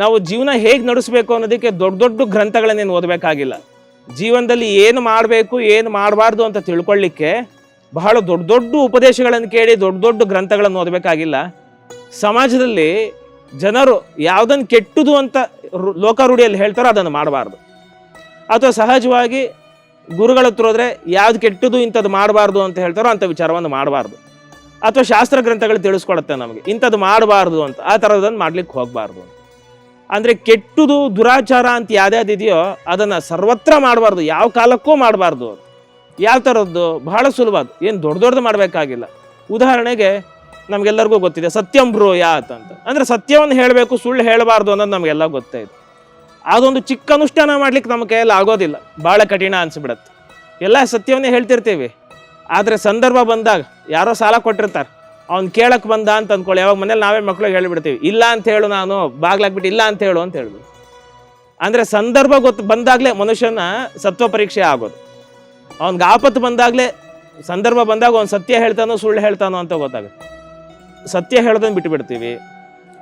ನಾವು ಜೀವನ ಹೇಗೆ ನಡೆಸಬೇಕು ಅನ್ನೋದಕ್ಕೆ ದೊಡ್ಡ ದೊಡ್ಡ ಗ್ರಂಥಗಳನ್ನೇನು ಓದಬೇಕಾಗಿಲ್ಲ. ಜೀವನದಲ್ಲಿ ಏನು ಮಾಡಬೇಕು, ಏನು ಮಾಡಬಾರ್ದು ಅಂತ ತಿಳ್ಕೊಳ್ಳಿಕ್ಕೆ ಬಹಳ ದೊಡ್ಡ ದೊಡ್ಡ ಉಪದೇಶಗಳನ್ನು ಕೇಳಿ ದೊಡ್ಡ ದೊಡ್ಡ ಗ್ರಂಥಗಳನ್ನು ಓದಬೇಕಾಗಿಲ್ಲ. ಸಮಾಜದಲ್ಲಿ ಜನರು ಯಾವುದನ್ನು ಕೆಟ್ಟದು ಅಂತ ಲೋಕ ಲೋಕಾರೂಢಿಯಲ್ಲಿ ಹೇಳ್ತಾರೋ ಅದನ್ನು ಮಾಡಬಾರ್ದು. ಅಥವಾ ಸಹಜವಾಗಿ ಗುರುಗಳ ಹತ್ರ ಹೋದರೆ ಯಾವ್ದು ಕೆಟ್ಟದು ಇಂಥದ್ದು ಮಾಡಬಾರ್ದು ಅಂತ ಹೇಳ್ತಾರೋ ಅಂಥ ವಿಚಾರವನ್ನು ಮಾಡಬಾರ್ದು. ಅಥವಾ ಶಾಸ್ತ್ರ ಗ್ರಂಥಗಳು ತಿಳಿಸ್ಕೊಡುತ್ತೆ ನಮಗೆ, ಇಂಥದ್ದು ಮಾಡಬಾರ್ದು ಅಂತ ಆ ಥರದನ್ನು ಮಾಡ್ಲಿಕ್ಕೆ ಹೋಗಬಾರ್ದು ಅಂದರೆ ಕೆಟ್ಟದು ದುರಾಚಾರ ಅಂತ ಯಾವ್ದ್ಯಾವ್ದು ಇದೆಯೋ ಅದನ್ನು ಸರ್ವತ್ರ ಮಾಡಬಾರ್ದು, ಯಾವ ಕಾಲಕ್ಕೂ ಮಾಡಬಾರ್ದು. ಯಾವ ಥರದ್ದು ಬಹಳ ಸುಲಭ ಏನು ದೊಡ್ಡ ದೊಡ್ಡದು ಮಾಡಬೇಕಾಗಿಲ್ಲ. ಉದಾಹರಣೆಗೆ ನಮಗೆಲ್ಲರಿಗೂ ಗೊತ್ತಿದೆ, ಸತ್ಯಂ ಬ್ರೋ ಯಾತ್ ಅಂತ. ಅಂದರೆ ಸತ್ಯವನ್ನು ಹೇಳಬೇಕು, ಸುಳ್ಳು ಹೇಳಬಾರ್ದು ಅನ್ನೋದು ನಮಗೆಲ್ಲ ಗೊತ್ತೇ ಇದೆ ಅದೊಂದು ಚಿಕ್ಕ ಅನುಷ್ಠಾನ ಮಾಡ್ಲಿಕ್ಕೆ ನಮ್ಮ ಕೈಯಲ್ಲಿ ಆಗೋದಿಲ್ಲ. ಭಾಳ ಕಠಿಣ ಅನಿಸ್ಬಿಡತ್ತೆ. ಎಲ್ಲ ಸತ್ಯವನ್ನೇ ಹೇಳ್ತಿರ್ತೀವಿ. ಆದರೆ ಸಂದರ್ಭ ಬಂದಾಗ ಯಾರೋ ಸಾಲ ಕೊಟ್ಟಿರ್ತಾರೆ. ಅವ್ನು ಕೇಳಕ್ಕೆ ಬಂದ ಅಂತ ಅಂದ್ಕೊಳ್ಳಿ ಯಾವಾಗ ಮನೇಲಿ ನಾವೇ ಮಕ್ಳಿಗೆ ಹೇಳಿಬಿಡ್ತೀವಿ. ಇಲ್ಲ ಅಂತ ಹೇಳು ನಾನು ಬಾಗ್ಲಾಕ್ಬಿಟ್ಟು ಇಲ್ಲ ಅಂತ ಹೇಳು ಅಂತ ಹೇಳಿದ್ರು ಅಂದರೆ ಸಂದರ್ಭ ಗೊತ್ತು, ಬಂದಾಗಲೇ ಮನುಷ್ಯನ ಸತ್ವ ಪರೀಕ್ಷೆ ಆಗೋದು. ಅವ್ನಿಗೆ ಆಪತ್ತು ಬಂದಾಗಲೇ ಸಂದರ್ಭ ಬಂದಾಗ ಅವ್ನು ಸತ್ಯ ಹೇಳ್ತಾನೋ, ಸುಳ್ಳು ಹೇಳ್ತಾನೋ ಅಂತ ಗೊತ್ತಾಗುತ್ತೆ. ಸತ್ಯ ಹೇಳೋದನ್ನು ಬಿಟ್ಟುಬಿಡ್ತೀವಿ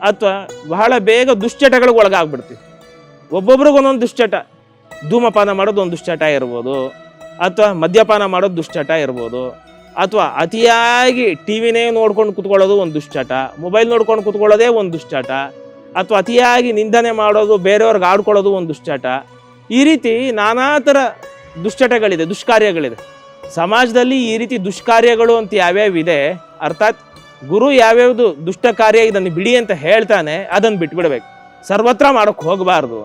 ಅಥವಾ ಬಹಳ ಬೇಗ ದುಶ್ಚಟಗಳಿಗೆ ಒಳಗಾಗ್ಬಿಡ್ತೀವಿ. ಒಬ್ಬೊಬ್ರಿಗೆ ಒಂದೊಂದು ದುಶ್ಚಟ. ಧೂಮಪಾನ ಮಾಡೋದು ಒಂದು ದುಶ್ಚಟ ಇರ್ಬೋದು. ಅಥವಾ ಮದ್ಯಪಾನ ಮಾಡೋದು ದುಶ್ಚಟ ಇರ್ಬೋದು. ಅಥವಾ ಅತಿಯಾಗಿ ಟಿ ವಿನೇ ನೋಡ್ಕೊಂಡು ಕುತ್ಕೊಳ್ಳೋದು ಒಂದು ದುಶ್ಚಟ, ಮೊಬೈಲ್ ನೋಡ್ಕೊಂಡು ಕುತ್ಕೊಳ್ಳೋದೇ ಒಂದು ದುಶ್ಚಟ, ಅಥವಾ ಅತಿಯಾಗಿ ನಿಂದನೆ ಮಾಡೋದು, ಬೇರೆಯವ್ರಿಗೆ ಆಡ್ಕೊಳ್ಳೋದು ಒಂದು ದುಶ್ಚಟ. ಈ ರೀತಿ ನಾನಾ ಥರ ದುಶ್ಚಟಗಳಿದೆ, ದುಷ್ಕಾರ್ಯಗಳಿದೆ. ಸಮಾಜದಲ್ಲಿ ಈ ರೀತಿ ದುಷ್ಕಾರ್ಯಗಳು ಅಂತ ಯಾವ್ಯಾವಿದೆ ಅರ್ಥಾತ್ ಗುರು ಯಾವ್ಯಾವುದು ದುಷ್ಟ ಕಾರ್ಯ ಇದನ್ನು ಬಿಡಿ ಅಂತ ಹೇಳ್ತಾನೆ, ಅದನ್ನು ಬಿಟ್ಬಿಡ್ಬೇಕು. ಸರ್ವತ್ರ ಮಾಡೋಕ್ಕೆ ಹೋಗಬಾರ್ದು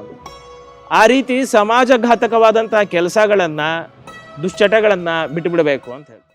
ಆ ರೀತಿ ಸಮಾಜಘಾತಕವಾದಂತಹ ಕೆಲಸಗಳನ್ನು, ದುಶ್ಚಟಗಳನ್ನು ಬಿಟ್ಟುಬಿಡಬೇಕು ಅಂತ ಹೇಳಿ